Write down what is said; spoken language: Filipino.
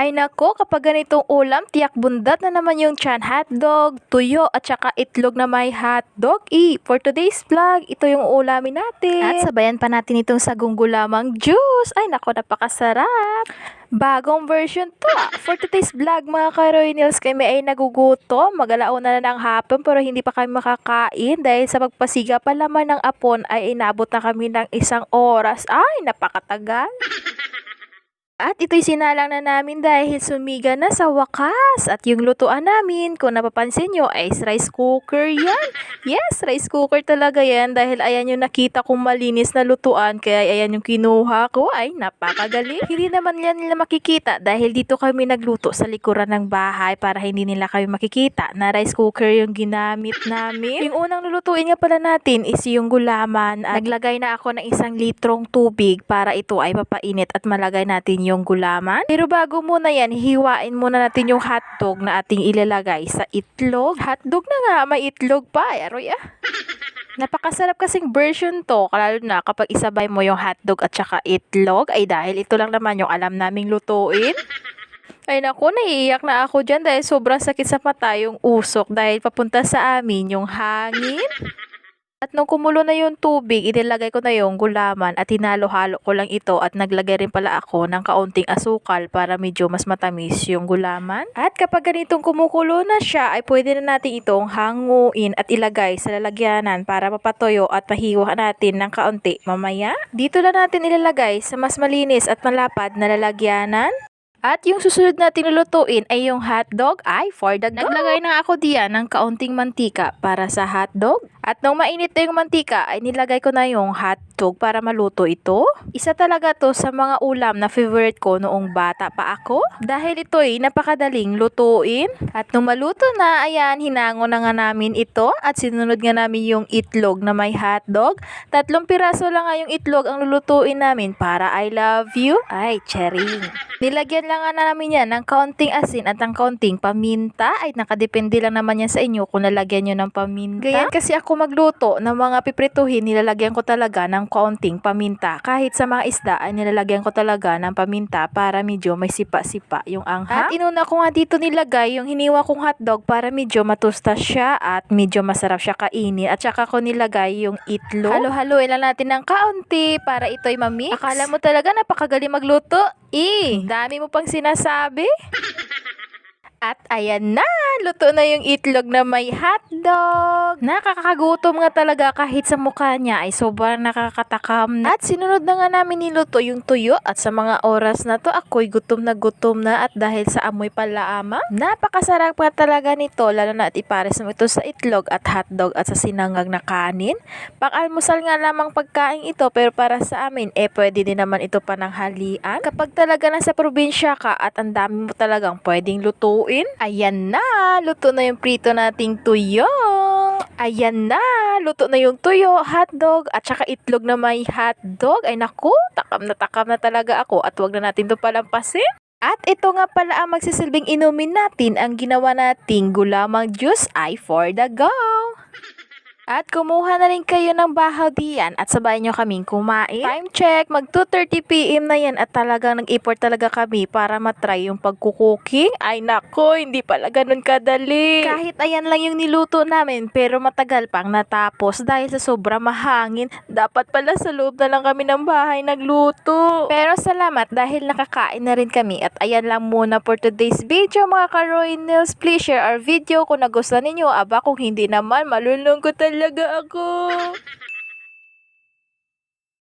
Ay nako, kapag ganitong ulam, tiyak bundat na naman yung chan hotdog, tuyo at saka itlog na may hotdog. E, for today's vlog, ito yung ulamin natin. At sabayan pa natin itong sagong gulamang juice. Ay nako, napakasarap. Bagong version to. For today's vlog mga ka-Royals, kami ay nagugutom. Magalaon na na ng hapon pero hindi pa kami makakain dahil sa pagpasiga pa laman ng apon ay inabot na kami ng isang oras. Ay, napakatagal. At ito'y sinalang na namin dahil sumiga na sa wakas. At yung lutuan namin, kung napapansin nyo, ay rice cooker yan. Yes, rice cooker talaga yan dahil ayan yung nakita kong malinis na lutuan. Kaya ayan yung kinuha ko. Ay, napakagaling. Hindi naman yan nila makikita dahil dito kami nagluto sa likuran ng bahay para hindi nila kami makikita na rice cooker yung ginamit namin. Yung unang lulutuin nga pala natin is yung gulaman. At naglagay na ako ng isang litrong tubig para ito ay mapainit at malagay natin yung gulaman. Pero bago muna yan, hiwain muna natin yung hotdog na ating ilalagay sa itlog. Hotdog na nga, may itlog pa. Ay, aroy ah. Napakasarap kasing version to, lalo na kapag isabay mo yung hotdog at saka itlog. Ay dahil ito lang naman yung alam naming lutuin. Ay naku, naiiyak na ako dyan dahil sobrang sakit sa mata yung usok dahil papunta sa amin yung hangin. At nung kumulo na yung tubig, inilagay ko na yung gulaman at hinalo-halo ko lang ito at naglagay rin pala ako ng kaunting asukal para medyo mas matamis yung gulaman. At kapag ganitong kumukulo na siya, ay pwede na natin itong hanguin at ilagay sa lalagyanan para mapatoyo at mahiwa natin ng kaunti mamaya. Dito na natin ilalagay sa mas malinis at malapad na lalagyanan. At yung susunod natin lulutuin ay yung hotdog ay for the go. Naglagay na ako diyan ng kaunting mantika para sa hotdog. At nung mainit na yung mantika ay nilagay ko na yung hotdog para maluto ito. Isa talaga to sa mga ulam na favorite ko noong bata pa ako. Dahil ito ay napakadaling lutuin. At nung maluto na, ayan, hinango na nga namin ito. At sinunod nga namin yung itlog na may hotdog. Tatlong piraso lang nga yung itlog ang lulutuin namin para I love you. Ay, charing. Nilagyan lang nga namin yan ng kaunting asin at ng kaunting paminta. Ay, nakadepende lang naman yan sa inyo kung nalagyan nyo ng paminta. Ganyan kasi ako magluto ng mga piprituhin, nilalagyan ko talaga ng kaunting paminta. Kahit sa mga isda ay nilalagyan ko talaga ng paminta para medyo may sipa-sipa yung angha. At inuna ko nga dito nilagay yung hiniwa kong hotdog para medyo matusta siya at medyo masarap siya kainin. At saka ko nilagay yung itlog. Halo-haloin lang natin ng kaunti para ito'y mamix. Akala mo talaga napakagaling magluto? Eh, dami mo pang sinasabi. At ayan na, luto na yung itlog na may hotdog. Nakakagutom nga talaga kahit sa mukha niya ay sobrang nakakatakam na. At sinunod na nga namin niluto yung tuyo at sa mga oras na to ako'y gutom na gutom na at dahil sa amoy palaama, napakasarap nga talaga nito lalo na at ipares mo ito sa itlog at hotdog at sa sinangag na kanin. Pang-almusal nga lamang pagkain ito pero para sa amin eh pwede din naman ito pananghalian. Kapag talaga nasa probinsya ka at ang dami mo talagang pwedeng lutuin, ayan na, luto na yung prito nating tuyo. Ayan na, luto na yung tuyo, hotdog, at saka itlog na may hotdog. Ay naku, takam na takam na talaga ako at wag na natin ito palampasin. At ito nga pala ang magsisilbing inumin natin, ang ginawa nating gulamang juice ay for the go. At kumuha na rin kayo ng bahaw diyan at sabayan nyo kaming kumain. Time check, mag 2.30pm na yan at talagang nag-effort talaga kami para matry yung pagkukuking. Ay nako, hindi pala ganun kadali. Kahit ayan lang yung niluto namin pero matagal pang natapos dahil sa sobra mahangin. Dapat pala sa loob na lang kami ng bahay nagluto. Pero salamat dahil nakakain na rin kami at ayan lang muna for today's video mga ka-Roy. Please share our video kung nagustuhan ninyo. Aba kung hindi naman, malulungkot talaga ako.